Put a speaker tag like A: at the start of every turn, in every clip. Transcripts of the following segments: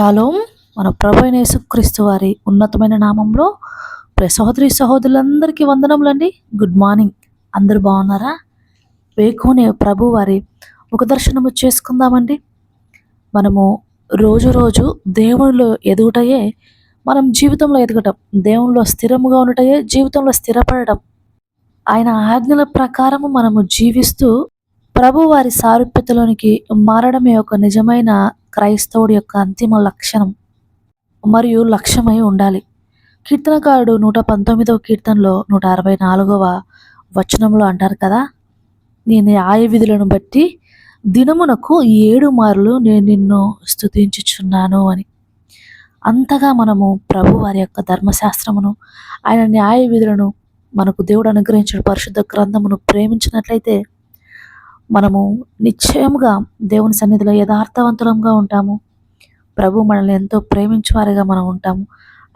A: Shalom మన ప్రభు యేసుక్రీస్తు వారి ఉన్నతమైన నామంలో సహోదరి సహోదరులందరికీ వందనములండి. గుడ్ మార్నింగ్ అందరూ బాగున్నారా? వేకునే ప్రభు వారి ముఖ దర్శనము చేసుకుందామండి. మనము రోజు రోజు దేవునిలో ఎదుగుటయే మనం జీవితంలో ఎదగటం దేవునిలో స్థిరముగా ఉండటయే జీవితంలో స్థిరపడటం. ఆయన ఆజ్ఞల ప్రకారము మనము జీవిస్తూ ప్రభు వారి సారూప్యతలోనికి మారడమే ఒక నిజమైన క్రైస్తవుడి యొక్క అంతిమ లక్షణం మరియు లక్ష్యమై ఉండాలి. కీర్తనకారుడు నూట పంతొమ్మిదవ కీర్తనలో నూట అరవై నాలుగవ వచనంలో అంటారు కదా నేను న్యాయ విధులను బట్టి దినమునకు ఏడు మార్లు నేను నిన్ను స్థుతించుచున్నాను అని. అంతగా మనము ప్రభు వారి యొక్క ధర్మశాస్త్రమును ఆయన న్యాయ విధులను మనకు దేవుడు అనుగ్రహించిన పరిశుద్ధ గ్రంథమును ప్రేమించినట్లయితే మనము నిశ్చయముగా దేవుని సన్నిధిలో యథార్థవంతులంగా ఉంటాము. ప్రభు మనల్ని ఎంతో ప్రేమించేవారిగా మనం ఉంటాము.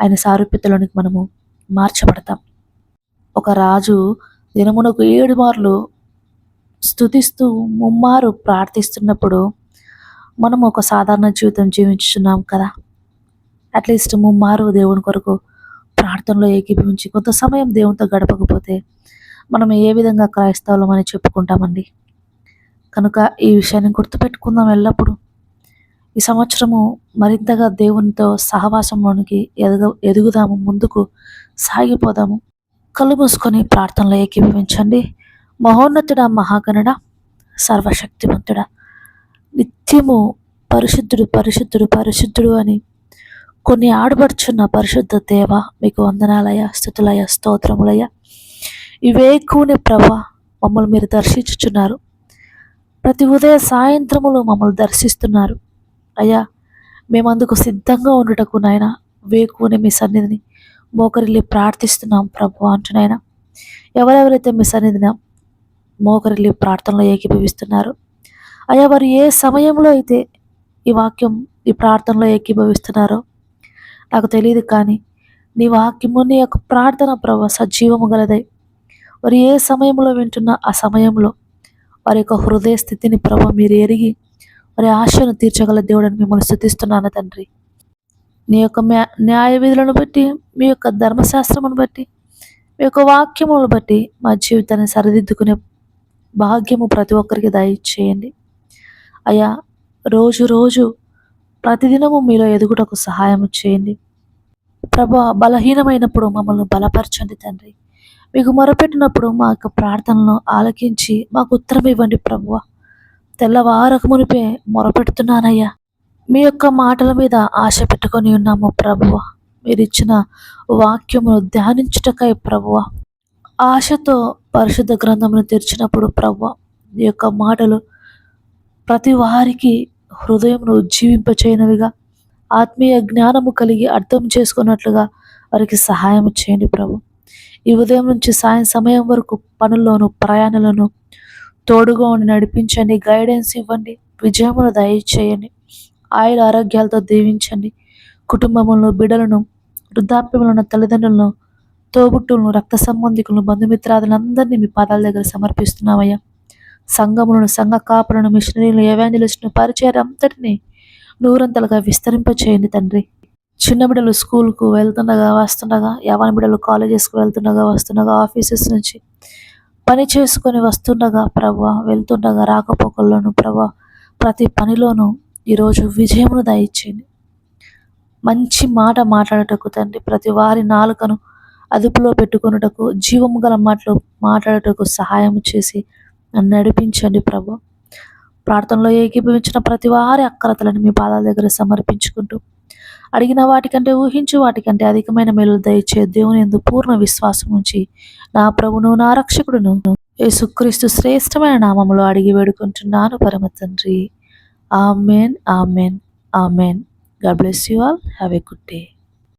A: ఆయన సారూప్యతలోనికి మనము మార్చబడతాం. ఒక రాజు దినమునకు ఏడు మార్లు స్థుతిస్తూ ముమ్మారు ప్రార్థిస్తున్నప్పుడు మనం ఒక సాధారణ జీవితం జీవించుతున్నాం కదా. అట్లీస్ట్ ముమ్మారు దేవుని కొరకు ప్రార్థనలో ఏకీభవించి కొంత సమయం దేవునితో గడపకపోతే మనం ఏ విధంగా క్రైస్తవులం అని చెప్పుకుంటామండి? కనుక ఈ విషయాన్ని గుర్తుపెట్టుకుందాం ఎల్లప్పుడూ. ఈ సంవత్సరము మరింతగా దేవునితో సహవాసంలోనికి ఎదుగు ఎదుగుదాము ముందుకు సాగిపోదాము. కళ్ళు మూసుకొని ప్రార్థనలో ఏకీభవించండి. మహోన్నతుడ మహాగణుడ సర్వశక్తిమంతుడ నిత్యము పరిశుద్ధుడు పరిశుద్ధుడు పరిశుద్ధుడు అని కొన్ని ఆడబడుచున్న పరిశుద్ధ దేవ మీకు వందనాలయ స్థుతులయ స్తోత్రములయ ఇవేకుని ప్రభ మమ్మల్ని మీరు దర్శించుచున్నారు. ప్రతి ఉదయ సాయంత్రములు మమ్మల్ని దర్శిస్తున్నారు. అయ్యా మేము అందుకు సిద్ధంగా ఉండటకు నాయన వేకుని మీ సన్నిధిని మోకరిల్లి ప్రార్థిస్తున్నాం ప్రభు అంటున్నాయన. ఎవరెవరైతే మీ సన్నిధిన మోకరిల్లి ప్రార్థనలో ఏకీభవిస్తున్నారు అయ్యా వారు ఏ సమయంలో అయితే ఈ వాక్యం ఈ ప్రార్థనలో ఏకీభవిస్తున్నారో నాకు తెలియదు కానీ నీ వాక్యము నీ యొక్క ప్రార్థన ప్రభు సజీవము గలదై వారు ఏ సమయంలో వింటున్నా ఆ సమయంలో వారి యొక్క హృదయ స్థితిని ప్రభ మీరు ఎరిగి వారి ఆశను తీర్చగల దేవుడని మిమ్మల్ని స్థుతిస్తున్నాను తండ్రి. నీ యొక్క న్యాయ విధులను బట్టి మీ యొక్క ధర్మశాస్త్రమును బట్టి మీ యొక్క వాక్యములను బట్టి మా జీవితాన్ని సరిదిద్దుకునే భాగ్యము ప్రతి ఒక్కరికి దయచేయండి. అయ్యా రోజు రోజు ప్రతిదినము మీలో ఎదుగుటకు సహాయం చేయండి. ప్రభా బలహీనమైనప్పుడు మమ్మల్ని బలపరచండి తండ్రి. మీకు మొరపెట్టినప్పుడు మా యొక్క ప్రార్థనలను ఆలకించి మాకు ఉత్తరం ఇవ్వండి ప్రభువ. తెల్లవారకు మునిపే మొరపెడుతున్నానయ్యా. మీ యొక్క మాటల మీద ఆశ పెట్టుకొని ఉన్నాము ప్రభువ. మీరు ఇచ్చిన వాక్యమును ధ్యానించుటకై ప్రభువ. ఆశతో పరిశుద్ధ గ్రంథమును తెరిచినప్పుడు ప్రభువ ఈ యొక్క మాటలు ప్రతి వారికి హృదయమును ఉజ్జీవింపచేయనవిగా ఆత్మీయ జ్ఞానము కలిగి అర్థం చేసుకున్నట్లుగా వారికి సహాయం చేయండి ప్రభు. ఈ ఉదయం నుంచి సాయం సమయం వరకు పనుల్లోనూ ప్రయాణాలను తోడుగా ఉండి నడిపించండి గైడెన్స్ ఇవ్వండి విజయమును దయచేయండి ఆయుర ఆరోగ్యాలతో దీవించండి కుటుంబములను బిడలను వృద్ధాప్యములను తల్లిదండ్రులను తోబుట్టులను రక్త సంబంధికులను బంధుమిత్రాదులందరినీ మీ పాదాల దగ్గర సమర్పిస్తున్నామయ్యా. సంఘములను సంఘ కాపులను మిషనరీలు ఏవాంజలిస్టును పరిచయం అంతటినీ నూరంతలుగా విస్తరింపచేయండి తండ్రి. చిన్న బిడ్డలు స్కూల్కు వెళ్తుండగా వస్తుండగా యవన బిడ్డలు కాలేజెస్కి వెళ్తుండగా వస్తుండగా ఆఫీసెస్ నుంచి పని చేసుకొని వస్తుండగా ప్రభా వెళ్తుండగా రాకపోకల్లోనూ ప్రభా ప్రతి పనిలోనూ ఈరోజు విజయమును దయచేయండి. మంచి మాట మాట్లాడటకు తండ్రి ప్రతి వారి నాలుకను అదుపులో పెట్టుకున్నటకు జీవము గల మాటలు మాట్లాడటకు సహాయం చేసి నన్ను నడిపించండి ప్రభు. ప్రార్థనలో ఏకీభవించిన ప్రతి వారి అక్కరతలను మీ పాదాల దగ్గర సమర్పించుకుంటూ అడిగిన వాటికంటే ఊహించు వాటికంటే అధికమైన మేలు దయచే దేవుని ఎందు పూర్ణ విశ్వాసం ఉంచి నా ప్రభును నా రక్షకుడును యేసుక్రీస్తు శ్రేష్టమైన నామములో అడిగి వేడుకుంటున్నాను పరమ తండ్రి. Amen amen amen. God bless you all. Have a good day.